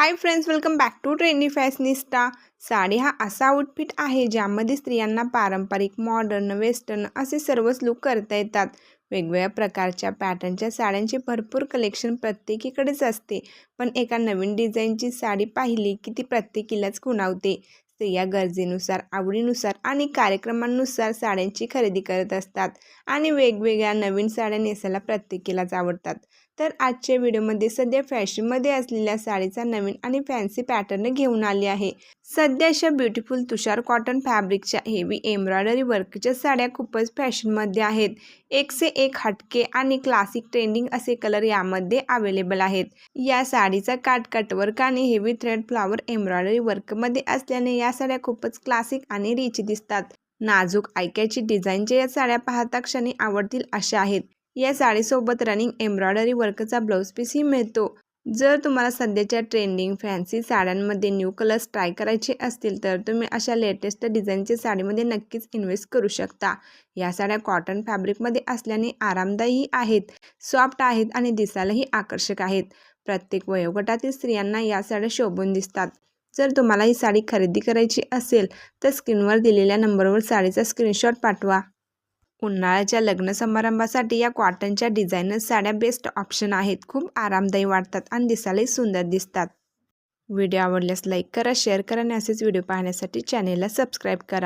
Hi friends welcome back to trendy fashionista sari हा असा outfit आहे ज्यामध्ये स्त्रियांना पारंपरिक मॉडर्न वेस्टर्न असे सर्वच लुक करता येतात. वेगवेगळ्या प्रकारच्या पॅटर्नच्या साड्यांचे भरपूर कलेक्शन प्रत्येकीकडेच असते. पण एका नवीन डिझाईनची साडी पाहिली की ती प्रत्येकीलाच खुणावते. स्त्रिया गरजेनुसार आवडीनुसार आणि कार्यक्रमांनुसार साड्यांची खरेदी करत असतात आणि वेगवेगळ्या नवीन साड्या नेसायला प्रत्येकीलाच आवडतात. तर आजच्या व्हिडिओमध्ये सध्या फॅशनमध्ये असलेल्या साडीचा नवीन आणि फॅन्सी पॅटर्न घेऊन आली आहे. सध्या अशा ब्युटिफुल तुषार कॉटन फॅब्रिकच्या हेवी एम्ब्रॉयडरी वर्कच्या साड्या खूपच फॅशनमध्ये आहेत. एक से एक हटके आणि क्लासिक ट्रेंडिंग असे कलर यामध्ये अवेलेबल आहेत. या साडीचा काट कटवर्क आणि हेवी थ्रेड फ्लॉवर एम्ब्रॉयडरी वर्कमध्ये असल्याने या साड्या खूपच क्लासिक आणि रिच दिसतात. नाजूक ऐक्याची डिझाईनच्या या साड्या पाहता क्षणी आवडतील अशा आहेत. या साडीसोबत रनिंग एम्ब्रॉयडरी वर्कचा ब्लाऊज पीसही मिळतो. जर तुम्हाला सध्याच्या ट्रेंडिंग फॅन्सी साड्यांमध्ये न्यू कलर्स ट्राय करायचे असतील तर तुम्ही अशा लेटेस्ट डिझाईनच्या साडीमध्ये नक्कीच इन्व्हेस्ट करू शकता. या साड्या कॉटन फॅब्रिकमध्ये असल्याने आरामदायी आहेत सॉफ्ट आहेत आणि दिसायलाही आकर्षक आहेत. प्रत्येक वयोगटातील स्त्रियांना या साड्या शोभून दिसतात. जर तुम्हाला ही साडी खरेदी करायची असेल तर स्क्रीनवर दिलेल्या नंबरवर साडीचा स्क्रीनशॉट पाठवा. उन्हाळ्याच्या लग्न समारंभासाठी या कॉटनच्या डिझायनर साड्या बेस्ट ऑप्शन आहेत. खूप आरामदायी वाटतात आणि दिसायलाही सुंदर दिसतात. व्हिडिओ आवडल्यास लाईक करा शेअर करा आणि असेच व्हिडिओ पाहण्यासाठी चॅनेलला सबस्क्राईब करा.